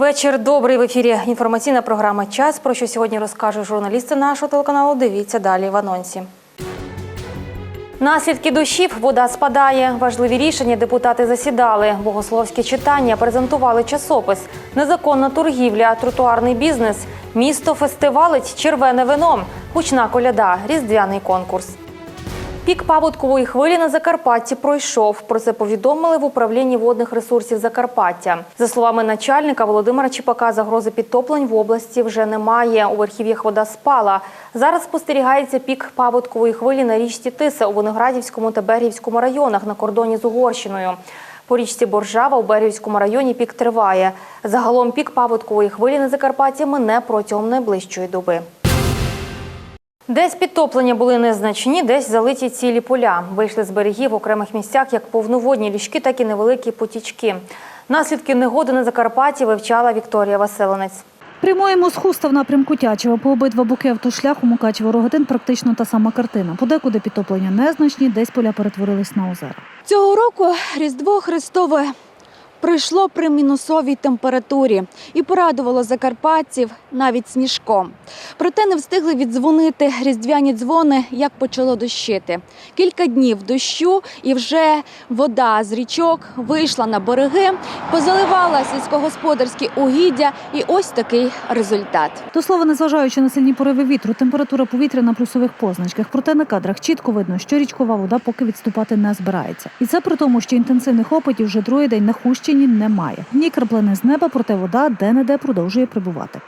Вечір добрий в ефірі. Інформаційна програма Час. Про що сьогодні розкажуть журналісти нашого телеканалу. Дивіться далі в анонсі. Наслідки дощів вода спадає. Важливі рішення депутати засідали. Богословські читання презентували часопис. Незаконна торгівля, тротуарний бізнес. Місто фестивалить червене вино. Гучна коляда, різдвяний конкурс. Пік паводкової хвилі на Закарпатті пройшов. Про це повідомили в управлінні водних ресурсів Закарпаття. За словами начальника Володимира Чіпака, загрози підтоплень в області вже немає. У верхів'ях вода спала. Зараз спостерігається пік паводкової хвилі на річці Тиса у Виноградівському та Бергівському районах на кордоні з Угорщиною. По річці Боржава у Берівському районі пік триває. Загалом пік паводкової хвилі на Закарпатті мине протягом найближчої доби. Десь підтоплення були незначні, десь залиті цілі поля. Вийшли з берегів в окремих місцях як повноводні ліжки, так і невеликі потічки. Наслідки негоди на Закарпатті вивчала Вікторія Василенець. Прямуємо з хуста в напрямку Тячева. По обидва боки автошляху Мукачево Рогатин практично та сама картина. Подекуди підтоплення незначні, десь поля перетворились на озера. Цього року Різдво Христове прийшло при мінусовій температурі і порадувало закарпатців навіть сніжком. Проте не встигли віддзвонити різдвяні дзвони, як почало дощити. Кілька днів дощу, і вже вода з річок вийшла на береги, позаливала сільськогосподарські угіддя, і ось такий результат. До слова, незважаючи на сильні пориви вітру, температура повітря на плюсових позначках. Проте на кадрах чітко видно, що річкова вода поки відступати не збирається. І це при тому, що інтенсивних опитів вже другий день на Хущині немає. Ні краплини з неба, проте вода де-не-де продовжує прибувати.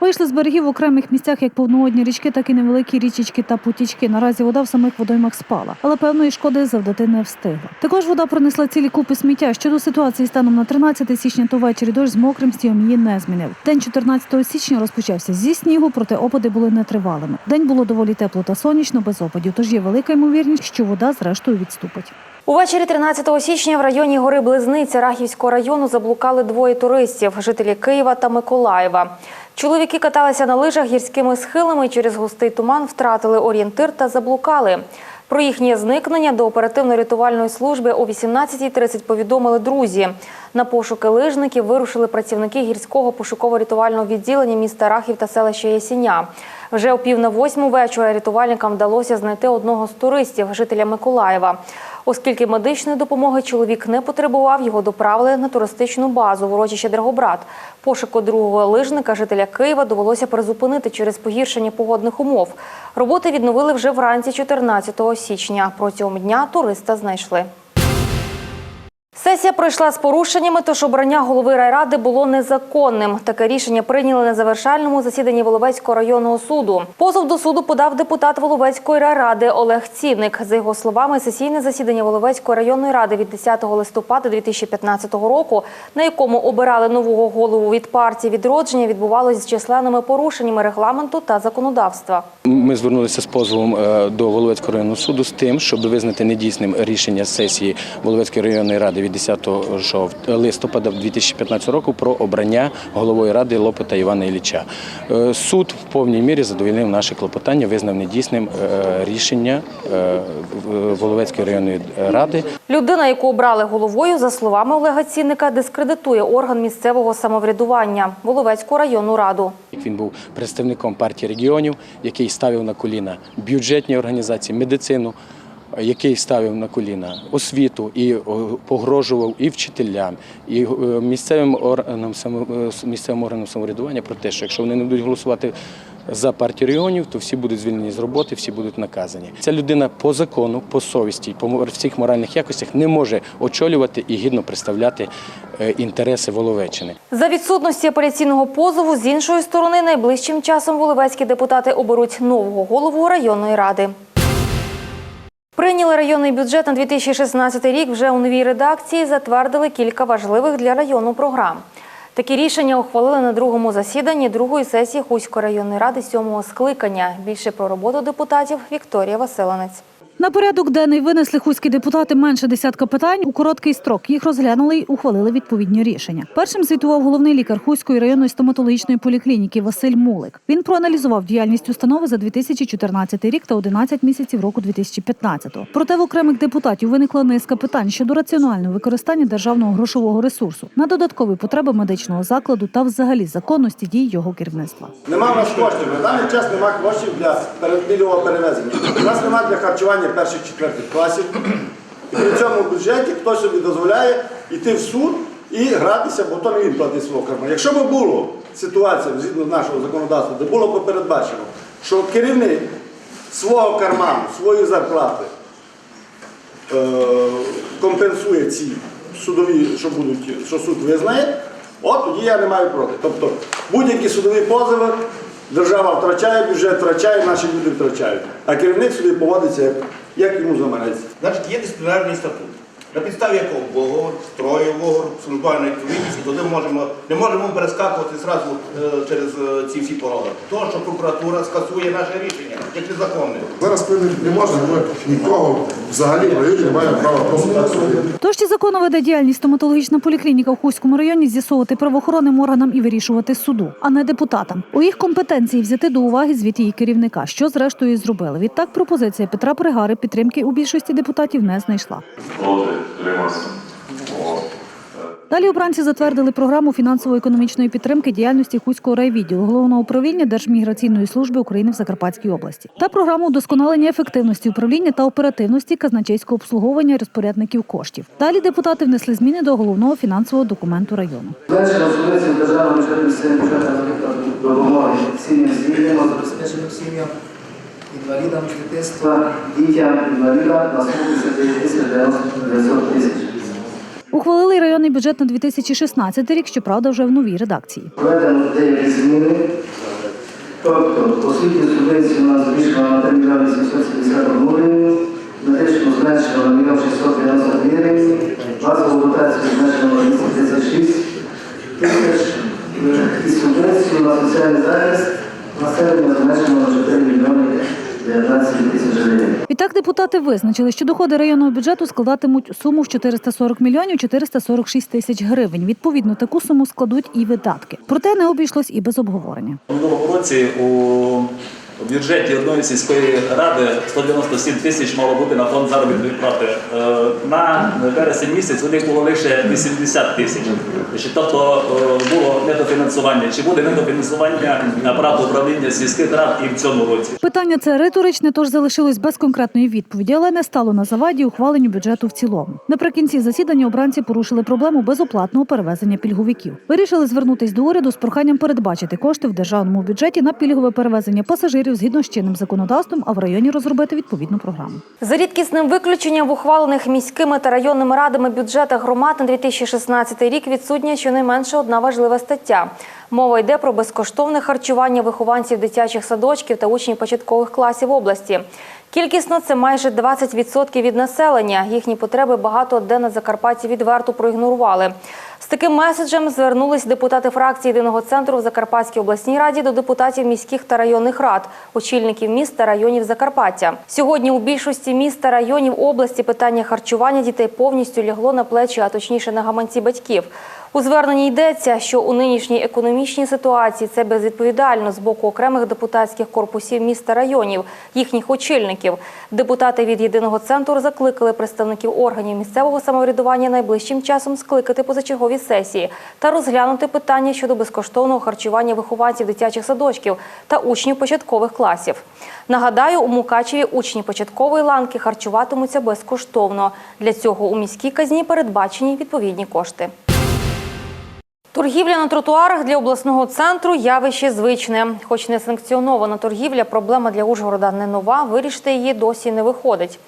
Вийшли з берегів в окремих місцях як повноводні річки, так і невеликі річечки та потічки. Наразі вода в самих водоймах спала, але певної шкоди завдати не встигла. Також вода принесла цілі купи сміття. Щодо ситуації станом на 13 січня, то ввечері дощ з мокрим снігом її не змінив. День 14 січня розпочався зі снігу, проте опади були нетривалими. День було доволі тепло та сонячно, без опадів. Тож є велика ймовірність, що вода зрештою відступить. Увечері 13 січня в районі гори Близниця Рахівського району заблукали двоє туристів – жителі Києва та Миколаєва. Чоловіки каталися на лижах гірськими схилами через густий туман втратили орієнтир та заблукали. Про їхнє зникнення до оперативно-рятувальної служби о 18.30 повідомили друзі. На пошуки лижників вирушили працівники гірського пошуково-рятувального відділення міста Рахів та селища Ясіня. Вже о пів на восьму вечора рятувальникам вдалося знайти одного з туристів, жителя Миколаєва. Оскільки медичної допомоги чоловік не потребував, його доправили на туристичну базу в урочище Драгобрат. Пошуку другого лижника, жителя Києва, довелося призупинити через погіршення погодних умов. Роботи відновили вже вранці 14 січня. Протягом дня туриста знайшли. Сесія пройшла з порушеннями, тож обрання голови райради було незаконним. Таке рішення прийняли на завершальному засіданні Воловецького районного суду. Позов до суду подав депутат Воловецької райради Олег Цівник. За його словами, сесійне засідання Воловецької районної ради від 10 листопада 2015 року, на якому обирали нового голову від партії відродження, відбувалося з численними порушеннями регламенту та законодавства. Ми звернулися з позовом е, до Воловецького районного суду з тим, щоб визнати недійсним рішення сесії Воловецької районної ради від 10 жовт- листопада 2015 року про обрання головою ради Лопота Івана Ілліча. Е, Суд в повній мірі задовольнив наше клопотання, визнав недійсним е, рішення е, Воловецької районної ради Людина, яку обрали головою, за словами Олега Цінника, дискредитує орган місцевого самоврядування – Воловецьку районну раду. Він був представником партії регіонів, який ставив на коліна бюджетні організації, медицину, який ставив на коліна освіту і погрожував і вчителям, і е, місцевим органам е, місцевим органам самоврядування про те, що якщо вони не будуть голосувати за партію регіонів, то всі будуть звільнені з роботи, всі будуть наказані. Ця людина по закону, по совісті, по всіх моральних якостях не може очолювати і гідно представляти е, інтереси Воловеччини. За відсутності апеляційного позову, з іншої сторони, найближчим часом воловецькі депутати оберуть нового голову районної ради. Прийняли районний бюджет на 2016 рік вже у новій редакції, затвердили кілька важливих для району програм. Такі рішення ухвалили на другому засіданні другої сесії Хуської районної ради сьомого скликання. Більше про роботу депутатів Вікторія Василенець. На порядок денний винесли хуські депутати менше десятка питань. У короткий строк їх розглянули й ухвалили відповідні рішення. Першим звітував головний лікар Хуської районної стоматологічної поліклініки Василь Мулик. Він проаналізував діяльність установи за 2014 рік та 11 місяців року 2015. Проте в окремих депутатів виникла низка питань щодо раціонального використання державного грошового ресурсу на додаткові потреби медичного закладу та взагалі законності дій його керівництва. Нема в нас коштів. На даний час нема коштів для перевезення. У нас нема для харчування перших четвертих класів. І при цьому бюджеті хтось собі дозволяє йти в суд і гратися, бо то не він платить свого карману. Якщо б було ситуація згідно нашого законодавства, де було б передбачено, що керівник свого карману, свої зарплати е, компенсує ці судові, що будуть, що суд визнає, от тоді я не маю проти. Тобто будь-які судові позови держава втрачає, бюджет втрачає, наші люди втрачають. А керівник собі поводиться, як йому заманеться. Значить, є дисциплінарний статут, на підставі якого договор, строєвого, службової відповідності, туди можемо, не можемо перескакувати зразу е, через е, ці всі пороги. Того, що прокуратура скасує наше рішення, як незаконне. Зараз прийняти не можна, бо нікого взагалі в районі немає права просто так зробити. Тож чи законно веде діяльність стоматологічна поліклініка в Хуському районі з'ясовувати правоохоронним органам і вирішувати суду, а не депутатам. У їх компетенції взяти до уваги звіт її керівника, що зрештою і зробили. Відтак пропозиція Петра Пригари підтримки у більшості депутатів не знайшла. проти тримався. Далі обранці затвердили програму фінансово-економічної підтримки діяльності Хуського райвідділу головного управління Держміграційної служби України в Закарпатській області та програму удосконалення ефективності управління та оперативності казначейського обслуговування розпорядників коштів. Далі депутати внесли зміни до головного фінансового документу району. Державного бюджету місцевим бюджетам допомоги сім'ям забезпеченим сім'ям, інвалідам з дитинства. дітям інвалідам на суму 59 тисяч 900 тисяч. Ухвалили районний бюджет на 2016 рік, щоправда, вже в новій редакції. Введено деякі зміни. Тобто, освітню субвенцію у нас збільшено на 3 мільйони 771 гривень, медичну зменшено на 1 мільйон 692 гривні, базову дотацію зменшено на 236 тисяч е, і субвенцію на соціальний захист населення зменшено на 4 мільйони 19 тисяч гривень. Відтак депутати визначили, що доходи районного бюджету складатимуть суму в 440 мільйонів 446 тисяч гривень. Відповідно, таку суму складуть і видатки. Проте не обійшлось і без обговорення. Минулого році у бюджеті одної сільської ради 197 тисяч мало бути на фонд заробітної плати. Е, На вересень місяць у них було лише 80 тисяч. Тобто е, було недофінансування. Чи буде недофінансування апарату управління сільських рад і в цьому році? Питання це риторичне, тож залишилось без конкретної відповіді, але не стало на заваді ухваленню бюджету в цілому. Наприкінці засідання обранці порушили проблему безоплатного перевезення пільговиків. Вирішили звернутись до уряду з проханням передбачити кошти в державному бюджеті на пільгове перевезення пасажирів згідно з чинним законодавством, а в районі розробити відповідну програму. За рідкісним виключенням в ухвалених міськими та районними радами бюджетах громад на 2016 рік відсутня щонайменше одна важлива стаття. Мова йде про безкоштовне харчування вихованців дитячих садочків та учнів початкових класів області. Кількісно це майже 20% від населення. Їхні потреби багато де на Закарпатті відверто проігнорували. З таким меседжем звернулись депутати фракції єдиного центру в Закарпатській обласній раді до депутатів міських та районних рад, очільників міст та районів Закарпаття. Сьогодні у більшості міст та районів області питання харчування дітей повністю лягло на плечі, а точніше на гаманці батьків. У зверненні йдеться, що у нинішній економічній ситуації це безвідповідально з боку окремих депутатських корпусів міст та районів, їхніх очільників. Депутати від єдиного центру закликали представників органів місцевого самоврядування найближчим часом скликати позачергові сесії та розглянути питання щодо безкоштовного харчування вихованців дитячих садочків та учнів початкових класів. Нагадаю, у Мукачеві учні початкової ланки харчуватимуться безкоштовно. Для цього у міській казні передбачені відповідні кошти. Торгівля на тротуарах для обласного центру явище звичне. Хоч не санкціонована торгівля, проблема для Ужгорода не нова. Вирішити її досі не виходить.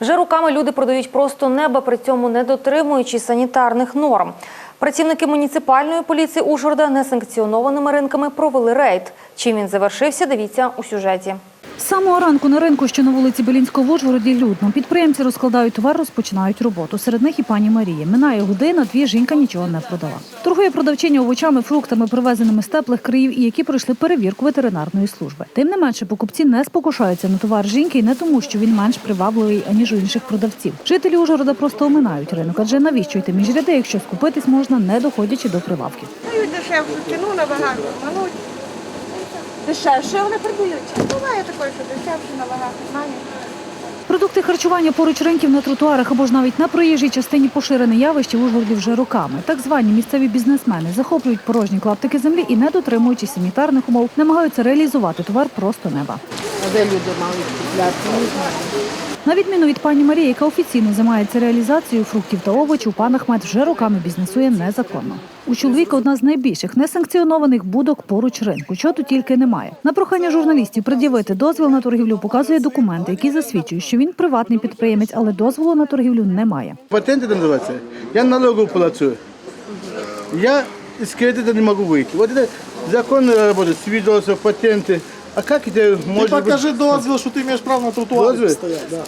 Вже руками люди продають просто неба, при цьому не дотримуючи санітарних норм. Працівники муніципальної поліції Ужгорода несанкціонованими ринками провели рейд. Чим він завершився, дивіться у сюжеті. З самого ранку на ринку, що на вулиці Белінського в Ужгороді, людно. Підприємці розкладають товар, розпочинають роботу. Серед них і пані Марія. Минає година, дві жінка нічого не продала. Торгує продавчиня овочами, фруктами, привезеними з теплих країв і які пройшли перевірку ветеринарної служби. Тим не менше, покупці не спокушаються на товар жінки і не тому, що він менш привабливий аніж у інших продавців. Жителі Ужгорода просто оминають ринок, адже навіщо йти між ряди, якщо скупитись можна, не доходячи до прилавків. Дають дешевшу ціну набагато, малуть. Дешевше вони продають. Буває таке, що дешевше набагато, знаєте. Продукти харчування поруч ринків на тротуарах або ж навіть на проїжджій частині поширене явище в Ужгороді вже роками. Так звані місцеві бізнесмени захоплюють порожні клаптики землі і, не дотримуючись санітарних умов, намагаються реалізувати товар просто неба. А де люди мають купляти? Не знаю. На відміну від пані Марії, яка офіційно займається реалізацією фруктів та овочів, пан Ахмед вже роками бізнесує незаконно. У чоловіка одна з найбільших несанкціонованих будок поруч ринку, чого тут тільки немає. На прохання журналістів пред'явити дозвіл на торгівлю показує документи, які засвідчують, що він приватний підприємець, але дозволу на торгівлю немає. Патенты это называется. Я налогов плачу. Я из кредита не могу выйти. Вот это законная работа, свидетельства, патенты. А как это Ти может быть? покажи дозвіл, що ти маєш право на тротуарі Дозвіл? стояти. Да.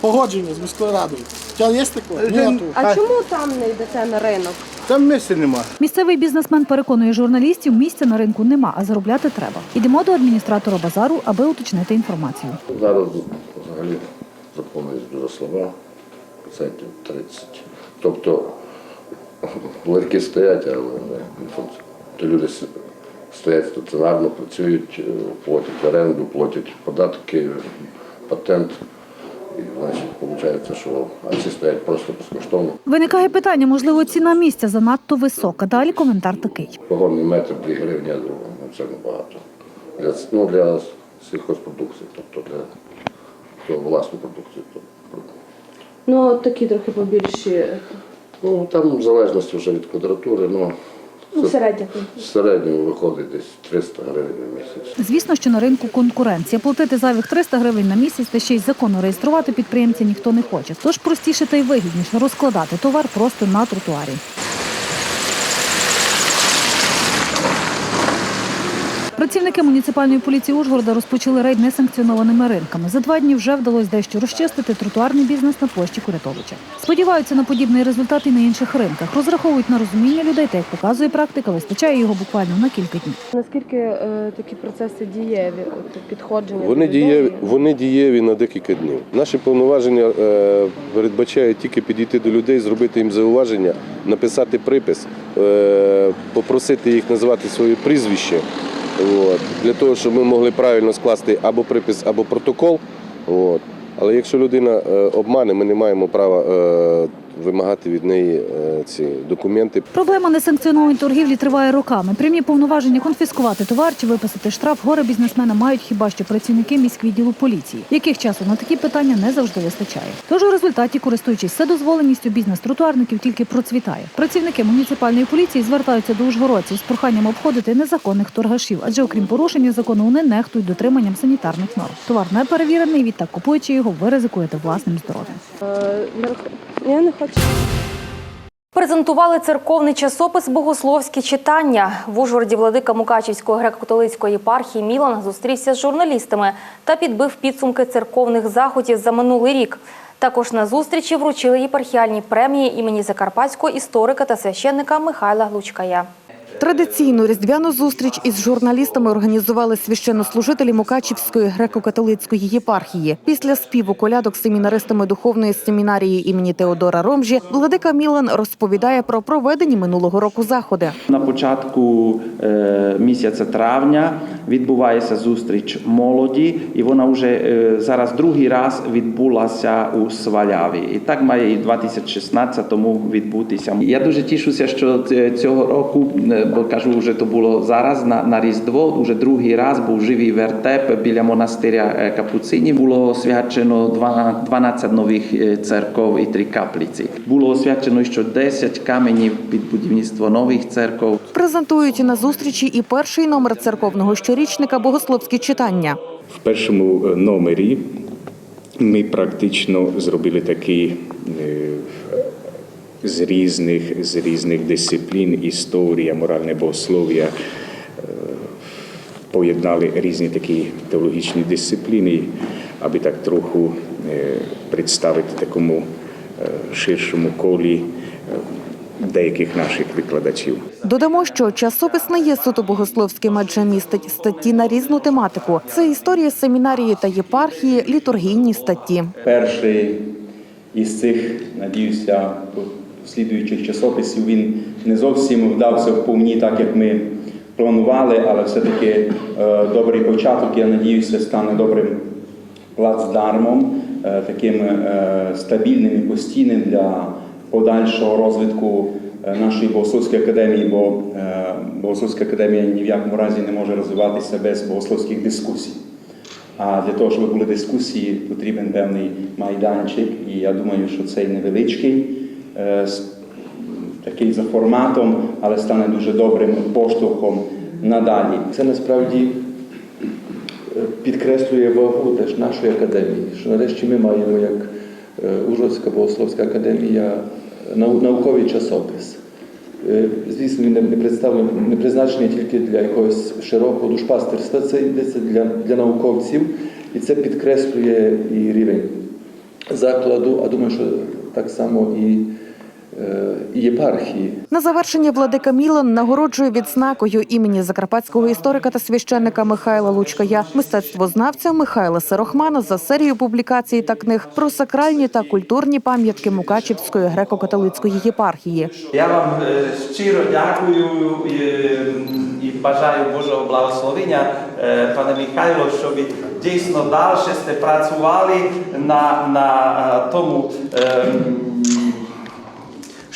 Погодження з міською радою. У тебе є таке? Е, Нету. А чому там не йдете на ринок? Там місця нема. Місцевий бізнесмен переконує журналістів, місця на ринку нема, а заробляти треба. Ідемо до адміністратора базару, аби уточнити інформацію. Зараз взагалі заповнюють дуже слова, процентів 30. Тобто ларьки стоять, але не функціонують. То люди с- стоять стаціонарно, працюють, е, платять оренду, платять податки, патент. І значить, виходить, що а ці стоять просто безкоштовно. Виникає питання, можливо, ціна місця занадто висока. Далі коментар такий. Погонний метр 2 гривні, я думаю, ну, це небагато. Для, ну, для сільхозпродукції, тобто для хто власну продукцію. То, Ну, такі трохи побільші. Ну, там в залежності вже від квадратури, ну, Ну, середньо. середньому виходить десь 300 гривень на місяць. Звісно, що на ринку конкуренція. Платити зайвих 300 гривень на місяць та ще й законно реєструвати підприємця ніхто не хоче. Тож простіше та й вигідніше розкладати товар просто на тротуарі. Працівники муніципальної поліції Ужгорода розпочали рейд несанкціонованими ринками. За два дні вже вдалося дещо розчистити тротуарний бізнес на площі Курятовича. Сподіваються на подібний результат і на інших ринках. Розраховують на розуміння людей, та як показує практика, вистачає його буквально на кілька днів. Наскільки е, такі процеси дієві, підходження? Вони до людей? дієві, вони дієві на декілька днів. Наші повноваження е, передбачають тільки підійти до людей, зробити їм зауваження, написати припис, е, попросити їх назвати своє прізвище. От, для того, щоб ми могли правильно скласти або припис, або протокол. От. Але якщо людина е, обмане, ми не маємо права е, вимагати від неї е, ці документи. Проблема несанкціонованої торгівлі триває роками. Прямі повноваження конфіскувати товар чи виписати штраф горе бізнесмена мають хіба що працівники міськвідділу поліції, яких часу на такі питання не завжди вистачає. Тож у результаті, користуючись вседозволеністю, бізнес тротуарників тільки процвітає. Працівники муніципальної поліції звертаються до ужгородців з проханням обходити незаконних торгашів, адже окрім порушення закону вони нехтують дотриманням санітарних норм. Товар не перевірений, відтак купуючи його, ви ризикуєте власним здоров'ям. Я не хочу. Презентували церковний часопис Богословські читання. В Ужгороді владика Мукачівської греко-католицької єпархії Мілан зустрівся з журналістами та підбив підсумки церковних заходів за минулий рік. Також на зустрічі вручили єпархіальні премії імені закарпатського історика та священника Михайла Глучкая. Традиційну різдвяну зустріч із журналістами організували священнослужителі Мукачівської греко-католицької єпархії. Після співу колядок семінаристами духовної семінарії імені Теодора Ромжі владика Мілан розповідає про проведені минулого року заходи. На початку е, місяця травня відбувається зустріч молоді, і вона вже е, зараз другий раз відбулася у Сваляві. І так має і в 2016-му відбутися. Я дуже тішуся, що е, цього року, бо кажу, вже то було зараз на, на Різдво, вже другий раз був живий вертеп біля монастиря е, Капуцинів. Було освячено 12 нових е, церков і три каплиці. Було освячено ще 10 каменів під будівництво нових церков. Презентують на зустрічі і перший номер церковного щорічника Богословські читання. В першому е, номері ми практично зробили такі е, з різних, з різних дисциплін історія, моральне богослов'я, е, поєднали різні такі теологічні дисципліни, аби так трохи е, представити такому е, ширшому колі деяких наших викладачів. Додамо, що часопис не є суто богословським, адже містить статті на різну тематику. Це історія семінарії та єпархії, літургійні статті. Перший із цих, надіюся, слідуючих часописів він не зовсім вдався в повні, так як ми планували, але все-таки е, добрий початок, я надіюся, стане добрим плацдармом, е, таким е, стабільним і постійним для подальшого розвитку нашої богословської академії, бо богословська академія ні в якому разі не може розвиватися без богословських дискусій. А для того, щоб були дискусії, потрібен певний майданчик, і я думаю, що цей невеличкий, такий за форматом, але стане дуже добрим поштовхом надалі. Це насправді е, підкреслює вагу теж нашої академії, що нарешті ми маємо як е, Ужгородська богословська академія науковий часопис. Е, Звісно, він не- представлений, не призначений тільки для якогось широкого душпастерства, це йдеться для, для науковців, і це підкреслює і рівень закладу, а думаю, що так само е, і єпархії. На завершення владика Мілан нагороджує відзнакою імені закарпатського історика та священника Михайла Лучкая, мистецтвознавця Михайла Сирохмана за серію публікацій та книг про сакральні та культурні пам'ятки Мукачівської греко-католицької єпархії. Я вам е, щиро дякую і, бажаю Божого благословення, е, пане Михайло, щоб дійсно далі сте працювали на, на е, тому, ем,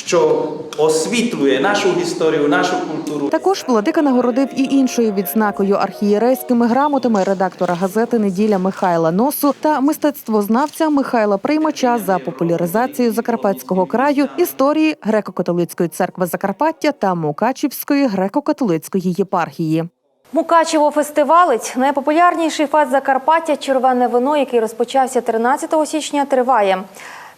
що освітлює нашу історію, нашу культуру. Також владика нагородив і іншою відзнакою архієрейськими грамотами редактора газети Неділя Михайла Носу та мистецтвознавця Михайла Приймача за популяризацію Закарпатського краю, історії греко-католицької церкви Закарпаття та Мукачівської греко-католицької єпархії. Мукачево фестивалить. Найпопулярніший фест Закарпаття Червене вино, який розпочався 13 січня, триває.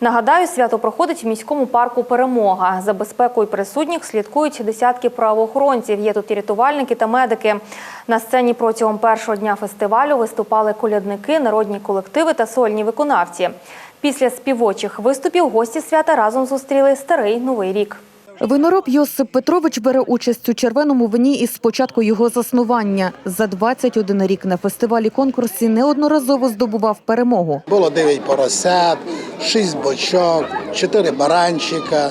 Нагадаю, свято проходить в міському парку Перемога. За безпекою присутніх слідкують десятки правоохоронців. Є тут і рятувальники та медики. На сцені протягом першого дня фестивалю виступали колядники, народні колективи та сольні виконавці. Після співочих виступів гості свята разом зустріли старий новий рік. Винороб Йосип Петрович бере участь у червоному вині із початку його заснування. За 21 рік на фестивалі конкурсі неодноразово здобував перемогу. Було 9 поросят, 6 бочок, 4 баранчика.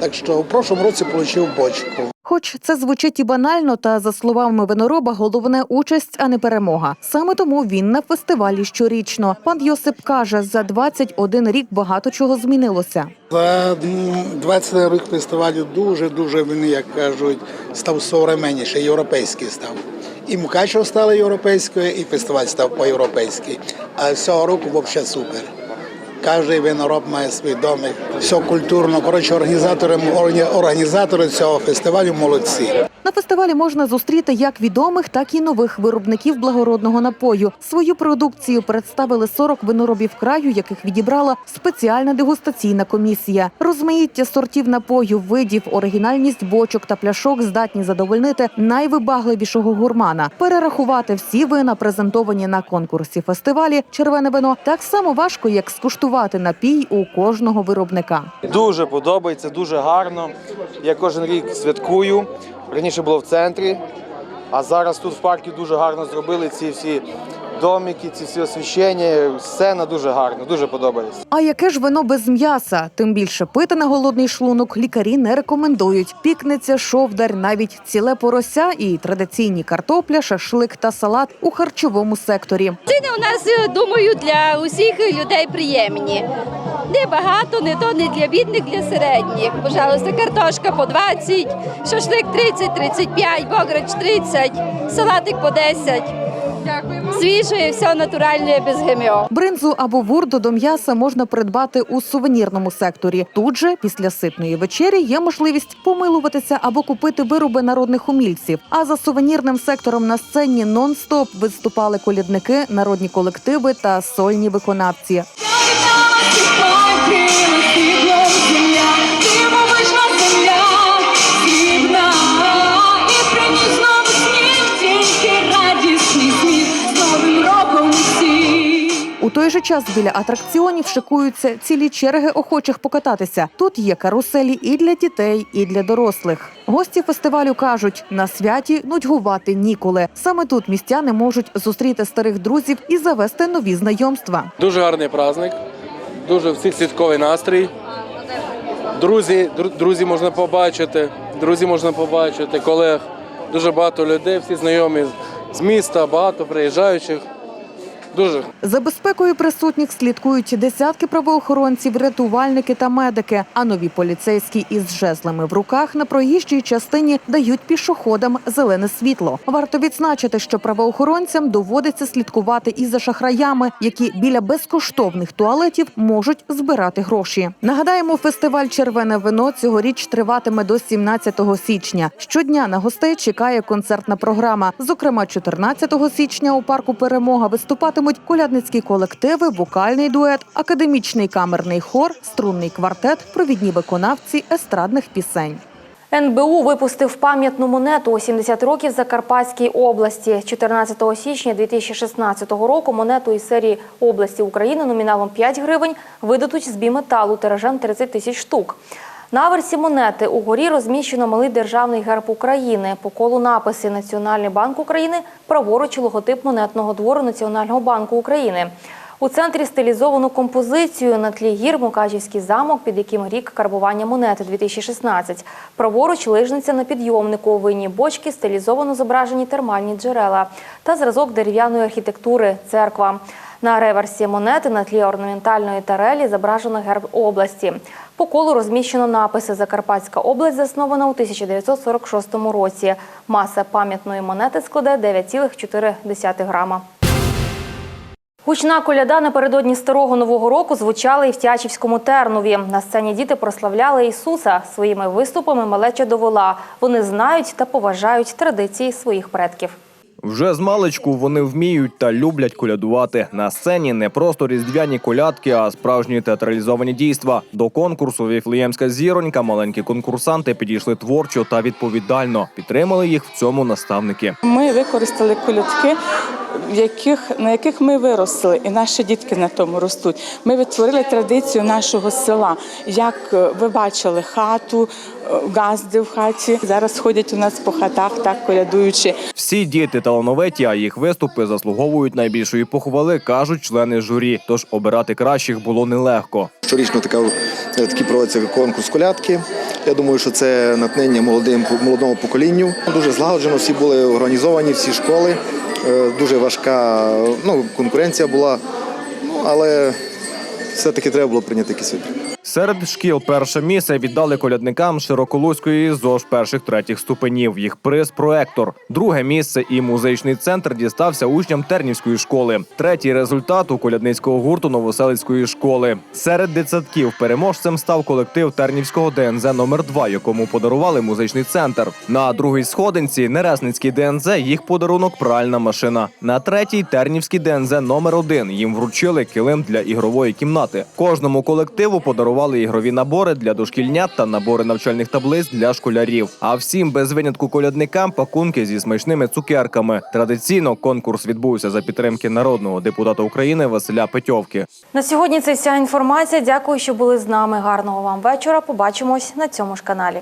Так що в прошлому році отримав бочку. Хоч це звучить і банально, та за словами винороба, головне участь, а не перемога. Саме тому він на фестивалі щорічно. Пан Йосип каже, за 21 рік багато чого змінилося. За 20 рік фестивалю дуже-дуже він, як кажуть, став современніший, європейський став. І Мукачево стало європейською, і фестиваль став по-європейськи. А цього року взагалі супер. Кожен винороб має свій домик, все культурно. Коротше, організатори, організатори цього фестивалю молодці. На фестивалі можна зустріти як відомих, так і нових виробників благородного напою. Свою продукцію представили 40 виноробів краю, яких відібрала спеціальна дегустаційна комісія. Розмаїття сортів напою, видів, оригінальність бочок та пляшок здатні задовольнити найвибагливішого гурмана. Перерахувати всі вина, презентовані на конкурсі фестивалі Червене вино так само важко, як скуштувати напій у кожного виробника. Дуже подобається, дуже гарно. Я кожен рік святкую. Раніше було в центрі, а зараз тут в парку дуже гарно зробили ці всі домики, ці всі освіщення. Сцена дуже гарна, дуже подобається. А яке ж вино без м'яса? Тим більше пити на голодний шлунок лікарі не рекомендують. Пікниця, шовдар, навіть ціле порося і традиційні картопля, шашлик та салат у харчовому секторі. Ціни у нас, е, думаю, для усіх людей приємні. Не багато, не то не для бідних, для середніх. Пожалуйста, картошка по 20, шашлик 30-35, бограч 30, салатик по 10. Дякуємо. Свіже, все натуральне, без ГМО. Бринзу або вурду до м'яса можна придбати у сувенірному секторі. Тут же, після ситної вечері, є можливість помилуватися або купити вироби народних умільців. А за сувенірним сектором на сцені нон-стоп виступали колядники, народні колективи та сольні виконавці. Той же час біля атракціонів шикуються цілі черги охочих покататися. Тут є каруселі і для дітей, і для дорослих. Гості фестивалю кажуть, на святі нудьгувати ніколи. Саме тут містяни можуть зустріти старих друзів і завести нові знайомства. Дуже гарний праздник, дуже всіх святковий настрій. Друзі, друзі можна побачити, друзі можна побачити, колег. Дуже багато людей, всі знайомі з міста, багато приїжджаючих. Дуже За безпекою присутніх слідкують десятки правоохоронців, рятувальники та медики. А нові поліцейські із жезлами в руках на проїжджій частині дають пішоходам зелене світло. Варто відзначити, що правоохоронцям доводиться слідкувати і за шахраями, які біля безкоштовних туалетів можуть збирати гроші. Нагадаємо, фестиваль Червене вино цьогоріч триватиме до 17 січня. Щодня на гостей чекає концертна програма. Зокрема, 14 січня у парку Перемога виступатимуть колядницькі колективи, вокальний дует, академічний камерний хор, струнний квартет, провідні виконавці естрадних пісень. НБУ випустив пам'ятну монету у 70 років Закарпатській області. 14 січня 2016 року монету із серії області України номіналом 5 гривень видадуть з біметалу тиражем 30 тисяч штук. На аверсі монети угорі розміщено малий державний герб України. По колу написи Національний банк України, праворуч логотип монетного двору Національного банку України. У центрі стилізовану композицію на тлі гір Мукачівський замок, під яким рік карбування монети 2016. Праворуч лижниця на підйомнику, у винній бочки стилізовано зображені термальні джерела та зразок дерев'яної архітектури церква. На реверсі монети на тлі орнаментальної тарелі зображено герб області. По колу розміщено написи «Закарпатська область заснована у 1946 році. Маса пам'ятної монети складе 9,4 грама. Гучна коляда напередодні старого нового року звучала і в Тячівському Тернові. На сцені діти прославляли Ісуса. Своїми виступами малеча довела. Вони знають та поважають традиції своїх предків. Вже з маличку вони вміють та люблять колядувати. На сцені не просто різдвяні колядки, а справжні театралізовані дійства. До конкурсу Віфлеємська зіронька маленькі конкурсанти підійшли творчо та відповідально. Підтримали їх в цьому наставники. Ми використали колядки, яких, на яких ми виросли, і наші дітки на тому ростуть. Ми відтворили традицію нашого села. Як е, ви бачили хату, газди в хаті. Зараз ходять у нас по хатах, так колядуючи. Всі діти талановиті, а їх виступи заслуговують найбільшої похвали, кажуть члени журі. Тож обирати кращих було нелегко. Щорічно така, е, такий проводиться конкурс колядки. Я думаю, що це натхнення молодим молодому поколінню. Дуже злагоджено, всі були організовані, всі школи. Е, Дуже важка ну, конкуренція була, ну, але все-таки треба було прийняти якийсь вибір. Серед шкіл перше місце віддали колядникам Широколуської ЗОЖ перших третіх ступенів. Їх приз проектор. Друге місце і музичний центр дістався учням Тернівської школи. Третій результат у колядницького гурту Новоселицької школи. Серед дитсадків переможцем став колектив Тернівського ДНЗ номер 2 якому подарували музичний центр. На другій сходинці Нересницький ДНЗ їх подарунок пральна машина. На третій Тернівський ДНЗ номер 1 їм вручили килим для ігрової кімнати. Кожному колективу подарували ігрові набори для дошкільнят та набори навчальних таблиць для школярів. А всім без винятку колядникам пакунки зі смачними цукерками. Традиційно конкурс відбувся за підтримки народного депутата України Василя Петьовки. На сьогодні це вся інформація. Дякую, що були з нами. Гарного вам вечора. Побачимось на цьому ж каналі.